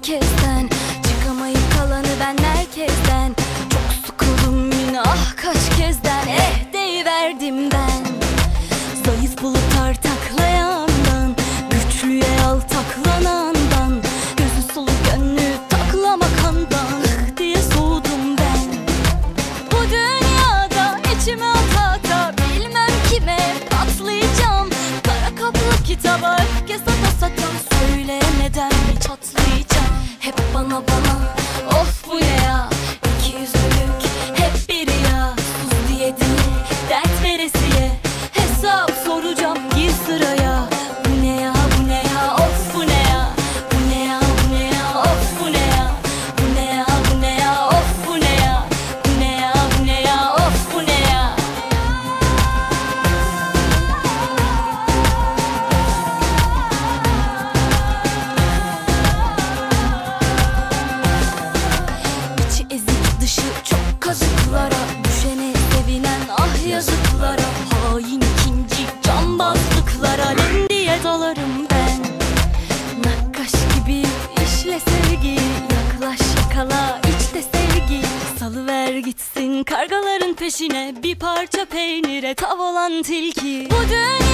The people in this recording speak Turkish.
herkesten. Çıkamayıp kalanı ben herkesten. Çok sıkıldım yine ah kaç kezden. Eh deyiverdim ben. Zayıf bulup tartaklayandan Güçlüye altaklanandan Gözü sulu gönlü taklama kandan Ih diye soğudum ben. Bu dünyada içime atata Bilmem kime patlayacağım. Kara kaplı kitaba öfke sata sata Söyle bana bana. Of bu ne ya? Salıver gitsin kargaların peşine Bir parça peynire tav olan tilki. Bu dünya